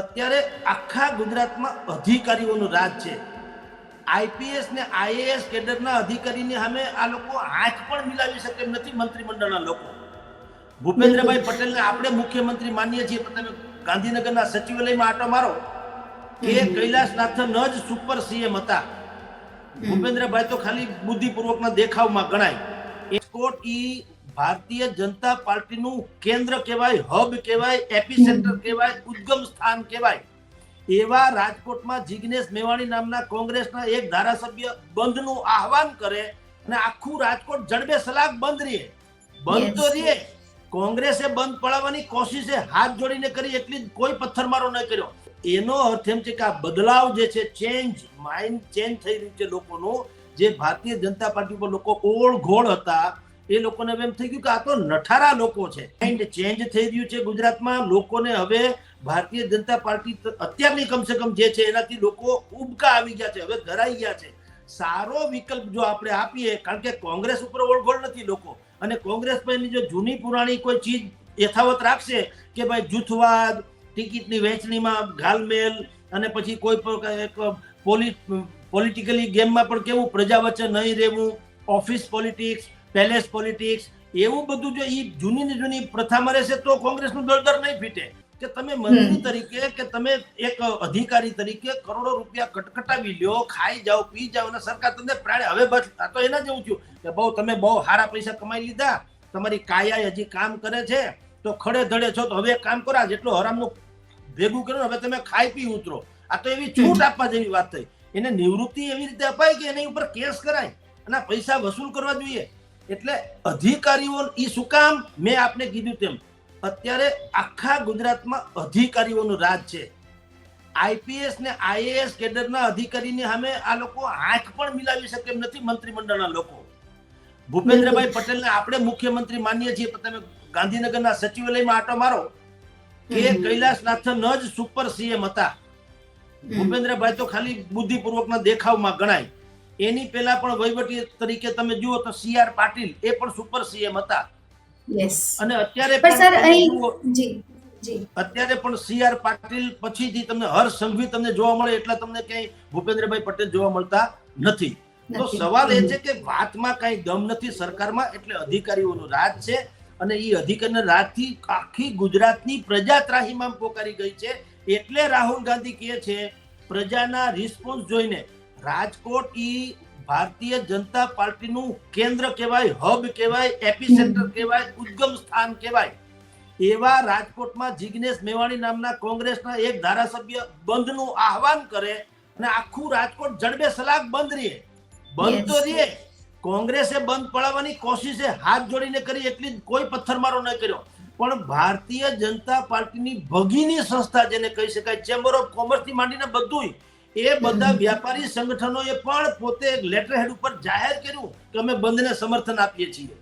અત્યારે આખા ગુજરાતમાં અધિકારીઓનું રાજ છે. આઈપીએસ ને આઈએએસ કેડરના અધિકારીની સામે આ લોકો હાથ પણ મિલાવી શકે એમ નથી મંત્રીમંડળના લોકો. ભૂપેન્દ્રભાઈ પટેલને આપણે મુખ્યમંત્રી માનીએ છીએ પણ તમે ગાંધીનગરના સચિવાલયમાં આટો મારો. એ કૈલાસનાથન જ સુપર સીએમ હતા. ભૂપેન્દ્રભાઈ તો ખાલી બુદ્ધિપૂર્વકના દેખાવમાં ગણાય. એસ્કોટ ઈ ભારતીય જનતા પાર્ટીનું કેન્દ્ર કહેવાય હબ કહેવાય એપિસેન્ટર કહેવાય ઉદ્ગમ સ્થાન કહેવાય. એવા રાજકોટમાં જિગ્નેશ મેવાણી નામના કોંગ્રેસના એક ધારાસભ્ય બંધનું આહવાન કરે અને આખું રાજકોટ જડબે સલાક બંધ રહીએ બંધ તો રહીએ કોંગ્રેસે બંધ પડાવવાની કોશિશે હાથ જોડીને કરી એટલી કોઈ પથ્થરમારો ન કર્યો. એનો અર્થ એમ છે કે આ બદલાવ જે છે ચેન્જ માઇન્ડ ચેન્જ થઈ રહ્યું છે લોકોનું. જે ભારતીય જનતા પાર્ટી પર લોકો ઓળઘોળ હતા. એ લોકોને એમ થઈ ગયું કે આ તો નઠારા લોકો છે. માઇન્ડ ચેન્જ થઈ રહ્યું છે ગુજરાતમાં. લોકોને હવે ભારતીય જનતા પાર્ટી અત્યારની કમસે કમ જે છે એનાથી લોકો ઉબકા આવી ગયા છે, હવે ધરાઈ ગયા છે. સારો વિકલ્પ જો આપણે આપીએ, કારણ કે કોંગ્રેસ ઉપર ઓળઘોળ નથી લોકો. અને કોંગ્રેસ એની જો જૂની પુરાણી કોઈ ચીજ યથાવત રાખશે કે ભાઈ જૂથવાદ, ટિકિટની વહેંચણીમાં ઘાલમેલ અને પછી કોઈ પણ એક પોલી પોલિટિકલી ગેમમાં પણ કેવું પ્રજા વચ્ચે નહીં રહેવું, ઓફિસ પોલિટિક્સ પેલેસ પોલિટિક્સ એવું બધું જો એ જૂની ને જૂની પ્રથામાં રહેશે તો કોંગ્રેસનું દળદર નહીં ફીટે. કે તમે મંત્રી તરીકે કે તમે એક અધિકારી તરીકે કરોડો રૂપિયા કટકટાવી લ્યો ખાઈ જાઓ પી જાઓ અને સરકાર તમને પ્રાણે હવે બસ આ તો એના જેવું થયું. કે બહુ તમે બહુ સારા પૈસા કમાઈ લીધા તમારી કાયા હજી કામ કરે છે તો ખડે ધડે છો તો હવે કામ કરો જેટલો હરામનું ભેગું કર્યું હવે તમે ખાઈ પી ઉતરો. આ તો એવી છૂટ આપવા જેવી વાત થઈ. એને નિવૃત્તિ એવી રીતે અપાય કે એની ઉપર કેસ કરાય? અને પૈસા વસૂલ કરવા જોઈએ? એટલે અધિકારીઓ ઈ શું કામ? મેં આપને કીધું તેમ અત્યારે આખા ગુજરાતમાં અધિકારીઓનું રાજ છે. આઈપીએસ ને આઈએએસ કેડરના અધિકારીની સામે આ લોકો આંખ પણ મિલાવી શકે એમ નથી મંત્રીમંડળના લોકો. ભૂપેન્દ્રભાઈ પટેલને આપણે મુખ્યમંત્રી માનીએ છીએ પણ તમે ગાંધીનગરના સચિવાલયમાં આટો મારો. એ. કૈલાસનાથન જ સુપર સીએમ હતા. ભૂપેન્દ્રભાઈ તો ખાલી બુદ્ધિપૂર્વકના દેખાવમાં ગણાય. એની પહેલા પણ વહીવટી તરીકે તમે જુઓ તો સી આર પાટીલ એ પણ સુપર સીએમ હતા. અને અત્યારે પણ અત્યારે પણ સી આર પાટીલ પછીથી તમને હર્ષ સંઘવી તમને જોવા મળે એટલા તમને ક્યાંય ભૂપેન્દ્રભાઈ પટેલ જોવા મળતા નથી. તો સવાલ એ છે કે વાતમાં કઈ દમ નથી સરકારમાં એટલે અધિકારીઓનું રાજ છે. અને એ અધિકારીના રાજથી આખી ગુજરાતની પ્રજા ત્રાહીમામ પોકારી ગઈ છે. એટલે રાહુલ ગાંધી કહે છે પ્રજાના રિસ્પોન્સ જોઈને રાજકોટ ઈ ભારતીય જનતા પાર્ટીનું કેન્દ્ર કહેવાય હબ કહેવાય એપિસેન્ટર કહેવાય ઉદ્ગમ સ્થાન કહેવાય. એવા રાજકોટમાં જિગ્નેશ મેવાણી નામના કોંગ્રેસના એક ધારાસભ્ય બંધનું આહવાન કરે અને આખું રાજકોટ જડબે સલાક બંધ રહે. બંધ તો રહે. કોંગ્રેસે બંધ પડાવવાની કોશિશે હાથ જોડીને કરી એટલી કોઈ પથ્થરમારો ન કર્યો. પણ ભારતીય જનતા પાર્ટીની ભગીની સંસ્થા જેને કહી શકાય ચેમ્બર ઓફ કોમર્સથી માંડીને બધુંય એ બધા વ્યાપારી વ્યાપારી સંગઠનોએ પણ પોતે લેટર હેડ ઉપર જાહેર કર્યું કે અમે બંધને સમર્થન આપીએ છીએ.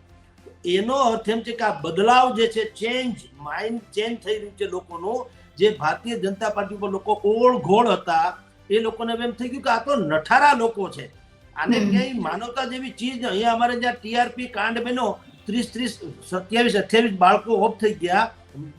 એનો અર્થ એમ છે કે આ બદલાવ જે છે ચેન્જ માઇન્ડ ચેન્જ થઈ રહ્યું છે લોકોનું જે ભારતીય જનતા પાર્ટી ઉપર લોકો ઓળઘોળ હતા એ લોકોને એમ થઈ ગયું કે આ તો નઠારા લોકો છે. આને ક્યાંય માનવતા જેવી ચીજ અહીંયા અમારે જ્યાં ટીઆરપી કાંડ બન્યો ત્રીસ ત્રીસ સત્યાવીસ અઠ્યાવીસ બાળકો ઓફ થઈ ગયા.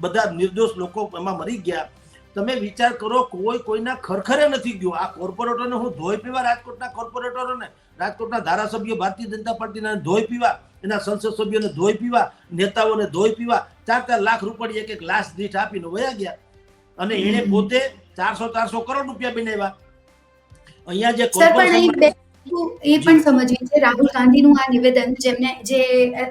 બધા નિર્દોષ લોકો એમાં મરી ગયા. તમે વિચાર કરો કોઈ કોઈના ખરખરે નથી ગયો. આ કોર્પોરેટરને હું ધોઈ પીવા રાજકોટના કોર્પોરેટરોને રાજકોટના ધારાસભ્યો ભારતીય જનતા પાર્ટીના ધોઈ પીવા એના સંસદ સભ્યોને ધોઈ પીવા નેતાઓને ધોઈ પીવા ચાર ચાર લાખ રૂપિયા એક એક લાશ દીઠ આપીને વયા ગયા. અને એને પોતે ચારસો ચારસો કરોડ રૂપિયા બનાવ્યા. અહીંયા જે વસ્તુ એ પણ સમજવી છે રાહુલ ગાંધીનું આ નિવેદન જેમને જે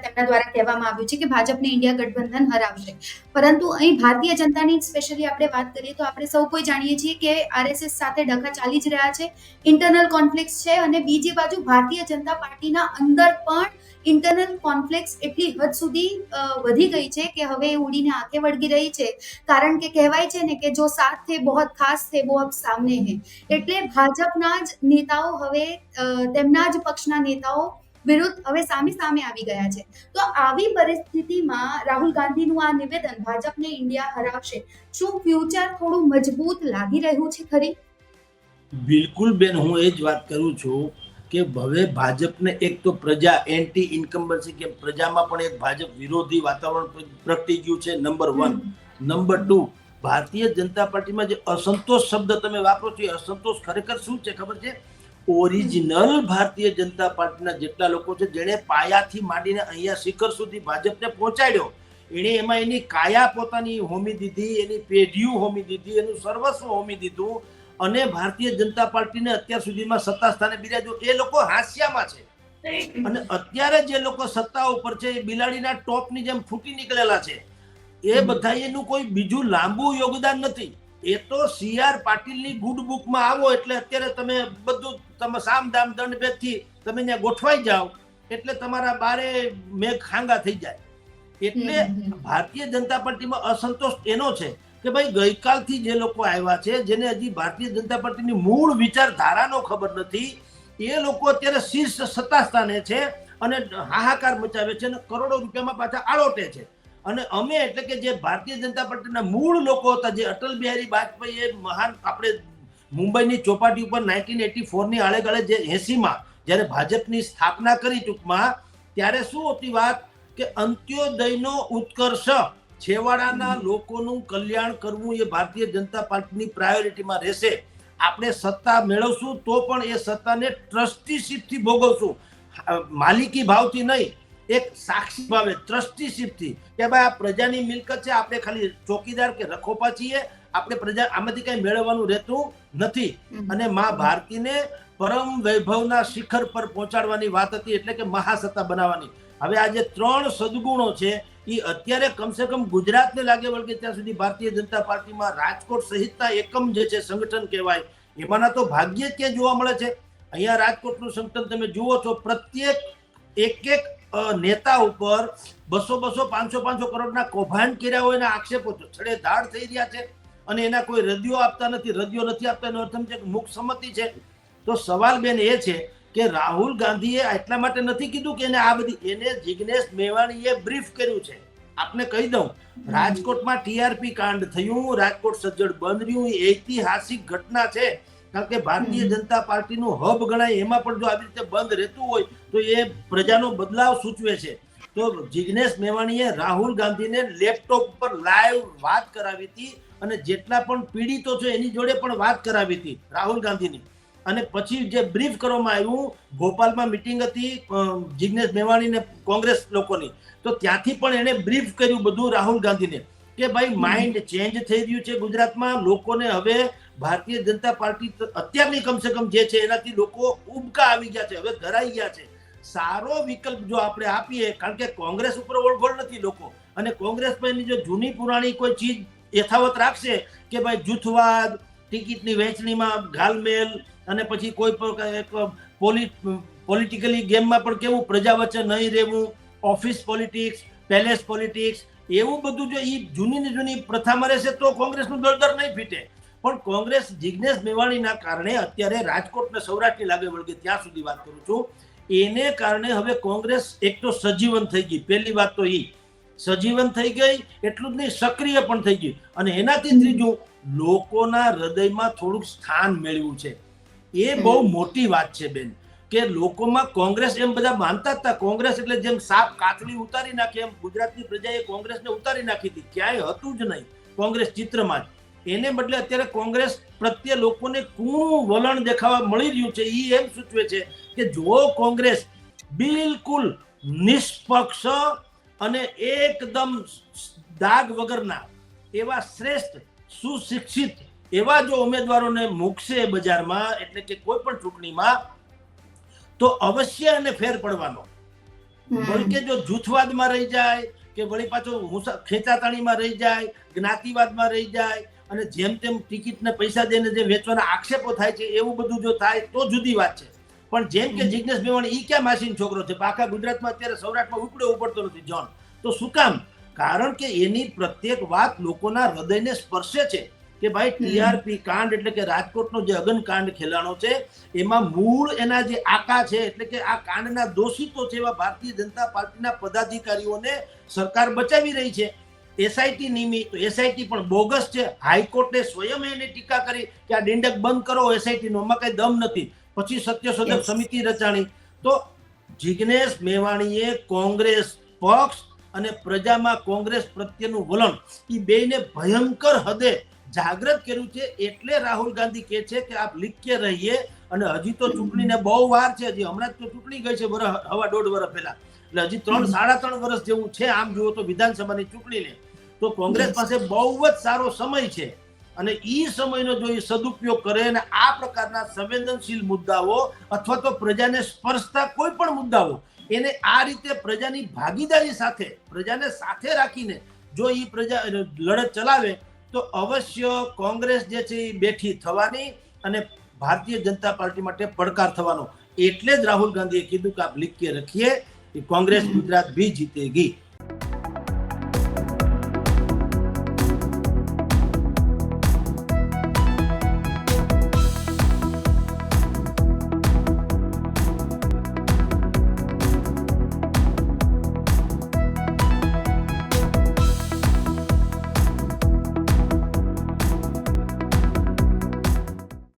તેમના દ્વારા કહેવામાં આવ્યું છે કે ભાજપને ઇન્ડિયા ગઠબંધન હરાવશે. પરંતુ અહીં ભારતીય જનતાની સ્પેશિયલી આપણે વાત કરીએ તો આપણે સૌ કોઈ જાણીએ છીએ કે આરએસએસ સાથે ડખા ચાલી જ રહ્યા છે. ઇન્ટરનલ કોન્ફ્લિક્ટ છે અને બીજી બાજુ ભારતીય જનતા પાર્ટીના અંદર પણ ઇન્ટરનલ કોન્ફ્લિક્ટ એટલી હદ સુધી વધી ગઈ છે કે હવે એ ઉડીને આંખે વળગી રહી છે. કારણ કે કહેવાય છે ને કે જો સાથ થે બહોત ખાસ થે વો અબ સામને હે. એટલે ભાજપના જ નેતાઓ હવે તેમના જ પક્ષના નેતાઓ વિરુદ્ધ હવે સામે સામે આવી ગયા છે. તો આવી પરિસ્થિતિમાં રાહુલ ગાંધીનું આ નિવેદન ભાજપને ઇન્ડિયા હરાવશે. શું ફ્યુચર થોડું મજબૂત લાગી રહ્યું છે ખરી? બિલકુલ બેન, હું એ જ વાત કરું છું કે હવે ભાજપને એક તો પ્રજા એન્ટી ઇન્કમ્બન્સી કે પ્રજામાં પણ એક ભાજપ વિરોધી વાતાવરણ પ્રગટી ગયું છે number one number two Bharatiya Janata પાર્ટીમાં જે અસંતોષ શબ્દ તમે વાપરો છો એ અસંતોષ ખરેખર શું છે ખબર છે? ઓરિજિનલ ભારતીય જનતા પાર્ટીના જેટલા લોકો છે જેણે પાયાથી માંડીને અહીંયા શિખર સુધી ભાજપને પહોંચાડ્યો. એણે એમાં એની કાયા પોતાની હોમી દીધી એની પેઢીઓ હોમી દીધી એનું સર્વસ્વ હોમી દીધું. અને ભારતીય જનતા પાર્ટીને અત્યાર સુધીમાં સત્તા સ્થાને બિરાજો એ લોકો હાસ્યામાં છે. અને અત્યારે જે લોકો સત્તા ઉપર છે એ બિલાડીના ટોપની જેમ ફૂટી નીકળેલા છે. એ બધા એનું કોઈ બીજું લાંબુ યોગદાન નથી. એ તો સી આર પાટીલની ગુડ બુકમાં આવો એટલે અત્યારે તમે બધું તમે સામ દામ દંડ ભેદથી તમે ત્યાં ગોઠવાઈ જાઓ એટલે તમારા બારે મેઘ ખાંગા થઈ જાય. એટલે. ભારતીય જનતા પાર્ટીમાં અસંતોષ એનો છે. કે ભાઈ ગઈકાલથી જે લોકો આવ્યા છે, જેને હજી ભારતીય જનતા પાર્ટીની મૂળ વિચારધારાનો ખબર નથી, એ લોકો અત્યારે શીર્ષ સત્તા સ્થાને છે અને હાહાકાર મચાવે છે અને કરોડો રૂપિયામાં પાછા આળોટે છે. અને અમે એટલે કે જે ભારતીય જનતા પાર્ટીના મૂળ લોકો હતા, જે અટલ બિહારી વાજપેયી મહાન આપણે મુંબઈની ચોપાટી ઉપર નાઇન્ટીન એટી ફોરની આળેગાળે જે એસીમાં જ્યારે ભાજપની સ્થાપના કરી ટૂંકમાં, ત્યારે શું હતી વાત કે અંત્યોદયનો ઉત્કર્ષ છેવાડાના લોકોનું કલ્યાણ કરવું એ ભારતીય જનતા પાર્ટીની પ્રાયોરિટીમાં રહેશે. આપણે સત્તા મેળવશું તો પણ એ સત્તાને ટ્રસ્ટીશીપથી ભોગવશું. માલિકી ભાવથી નહીં એક સાક્ષી ભાવે ટ્રસ્ટીશીપથી. કે ભાઈ આ પ્રજાની મિલકત છે આપણે ખાલી ચોકીદાર કે રખોપા છીએ આપણે પ્રજા આમાંથી કઈ મેળવવાનું રહેતું નથી. અને મા ભારતીને પરમ વૈભવના શિખર પર પહોંચાડવાની વાત હતી એટલે કે મહાસત્તા બનાવવાની. હવે આ જે ત્રણ સદગુણો છે એ અત્યારે કમસે કમ ગુજરાતને લાગે વળગે ત્યાં સુધી ભારતીય જનતા પાર્ટીમાં રાજકોટ સહિતના એકમ જે છે સંગઠન કહેવાય. એમાંના તો ભાગ્યે જ ક્યાં જોવા મળે છે. અહીંયા રાજકોટનું સંગઠન તમે જુઓ છો, પ્રત્યેક એક એક નેતા ઉપર બસો બસો પાંચસો પાંચસો કરોડના કૌભાંડ કર્યા હોય એના આક્ષેપો છડે ધાડ થઈ રહ્યા છે. અને એના કોઈ રદિયો આપતા નથી. રદિયો નથી આપતા એનો અર્થ છે મુખ સંમતિ છે. તો સવાલ બેન એ છે કે રાહુલ ગાંધીએ એટલા માટે નથી કીધું કે એને આ બધી એને જિગ્નેશ મેવાણીએ બ્રીફ કર્યું છે. આપને કહી દઉં રાજકોટમાં ટીઆરપી કાંડ થયું રાજકોટ સજ્જડ બંધ રહ્યું ઐતિહાસિક ઘટના છે. કારણ કે ભારતીય જનતા પાર્ટીનું હબ ગણાય એમાં પણ જો આવી રીતે બંધ રહેતું હોય તો એ પ્રજાનો બદલાવ સૂચવે છે. તો જિગ્નેશ મેવાણીએ રાહુલ ગાંધીને લેપટોપ પર લાઈવ વાત કરાવી હતી અને જેટલા પણ પીડિતો છે એની જોડે પણ વાત કરાવી હતી રાહુલ ગાંધીની. અને પછી જે બ્રીફ કરવામાં આવ્યું ભોપાલમાં મિટિંગ હતી અ, જિગ્નેશ મેવાણી ને કોંગ્રેસ લોકોની. તો ત્યાંથી પણ એણે બ્રીફ કર્યું બધું રાહુલ ગાંધીને કે ભાઈ માઇન્ડ ચેન્જ થઈ રહ્યું છે ગુજરાતમાં. લોકોને હવે ભારતીય જનતા પાર્ટી અત્યારની કમસે કમ જે છે એનાથી લોકો ઉબકા આવી ગયા છે હવે ધરાઈ ગયા છે. સારો વિકલ્પ જો આપણે આપીએ કારણ કે કોંગ્રેસ ઉપર ઓળઘોળ નથી લોકો. અને કોંગ્રેસ પર એની જો જૂની પુરાણી કોઈ ચીજ યથાવત રાખશે કે ભાઈ જૂથવાદ ટિકિટની વહેંચણીમાં ઘાલમેલ અને પછી કોઈ પણ પોલિટિકલી ગેમમાં પણ કેવું પ્રજા વચ્ચે નહીં રહેવું, ઓફિસ પોલિટિક્સ, પેલેસ પોલિટિક્સ, એવું બધું જો એ જૂની ને જૂની પ્રથામાં રહેશે તો કોંગ્રેસનું દળદર નહીં ફીટે. પણ કોંગ્રેસ જિગ્નેશ મેવાણીના કારણે અત્યારે રાજકોટ ને સૌરાષ્ટ્રની લાગે વળગે ત્યાં સુધી વાત કરું છું. એને કારણે હવે કોંગ્રેસ એક તો સજીવન થઈ ગઈ. પહેલી વાત તો એ સજીવન થઈ ગઈ, એટલું જ નહીં, સક્રિય પણ થઈ ગઈ. અને એનાથી ત્રીજું લોકોના હૃદયમાં થોડુંક સ્થાન મેળવ્યું છે. એ બહુ મોટી વાત છે બેન. કે લોકોમાં કોંગ્રેસ એમ બધા માનતા હતા કોંગ્રેસ એટલે જેમ સાપ કાચડી ઉતારી નાખે એમ ગુજરાતની પ્રજાએ કોંગ્રેસને ઉતારી નાખી હતી. ક્યાંય હતું જ નહીં કોંગ્રેસ ચિત્રમાં જ. એને બદલે અત્યારે કોંગ્રેસ પ્રત્યે લોકોને કૂણું વલણ દેખાવા મળી રહ્યું છે. એ એમ સૂચવે છે કે જો કોંગ્રેસ બિલકુલ નિષ્પક્ષ અને એકદમ દાગ વગરના એવા શ્રેષ્ઠ સુશિક્ષિત એવા જો ઉમેદવારોને મૂકશે બજારમાં એટલે કે કોઈ પણ ચૂંટણીમાં તો અવશ્ય એને ફેર પડવાનો. કે જો જૂથવાદમાં રહી જાય કે વળી પાછો ખેંચાતાણીમાં રહી જાય જ્ઞાતિવાદમાં રહી જાય અને જેમ તેમ ટિકિટને પૈસા દઈને જે વેચવાના આક્ષેપો થાય છે એવું બધું જો થાય તો જુદી વાત છે. પણ જેમ કે. જિજ્ઞેશ મેવાણી ઈ ક્યાં માસીન છોકરો છે? આખા ગુજરાતમાં અત્યારે સૌરાષ્ટ્રમાં ઉપડે ઉપડતો નથી જોન તો શું કામ? કારણ કે એની પ્રત્યેક વાત લોકોના હૃદયને સ્પર્શે છે કે ભાઈ ટીઆરપી કાંડ એટલે કે રાજકોટનો જે અગનકાંડ ખેલાણો છે એમાં મૂળ એના જે આકા છે એટલે કે આ કાંડના દોષિતો છે એવા ભારતીય જનતા પાર્ટીના પદાધિકારીઓને સરકાર બચાવી રહી છે. એસઆઈટી નિમી તો એસઆઈટી પણ બોગસ છે. હાઈકોર્ટે સ્વયં એની ટીકા કરી કે આ દિંડક બંધ કરો એસઆઈટી નો. એમાં કઈ દમ નથી. પછી સત્યશોધક સમિતિ રચાણી. તો જિગ્નેશ મેવાણીએ કોંગ્રેસ પક્ષ અને પ્રજામાં કોંગ્રેસ પ્રત્યેનું વલણ એ બેયને ભયંકર હદે જાગૃત કર્યું છે. એટલે રાહુલ ગાંધી કહે છે કે આપ લીકે રહીએ અને હજી તો ચૂંટણીને બહુ વાર છે. હજી હમણાં જ તો ચૂંટણી ગઈ છે વરસ હવા દોઢ વર્ષ પહેલા. એટલે હજી ત્રણ સાડા ત્રણ વર્ષ જેવું છે આમ જુઓ તો વિધાનસભાની ચૂંટણીને. તો કોંગ્રેસ પાસે બહુ જ સારો સમય છે અને એ સમયનો જો એ સદુપયોગ કરે અને આ પ્રકારના સંવેદનશીલ મુદ્દાઓ અથવા તો પ્રજાને સ્પર્શતા કોઈ પણ મુદ્દાઓ એને આ રીતે પ્રજાની ભાગીદારી સાથે, પ્રજાને સાથે રાખીને જો એ પ્રજા લડત ચલાવે, તો અવશ્ય કોંગ્રેસ જે છે એ બેઠી થવાની અને ભારતીય જનતા પાર્ટી માટે પડકાર થવાનો. એટલે જ રાહુલ ગાંધીએ કીધું કે આપ લીખ કે રખીએ કે કોંગ્રેસ ગુજરાત ભી જીતેગી.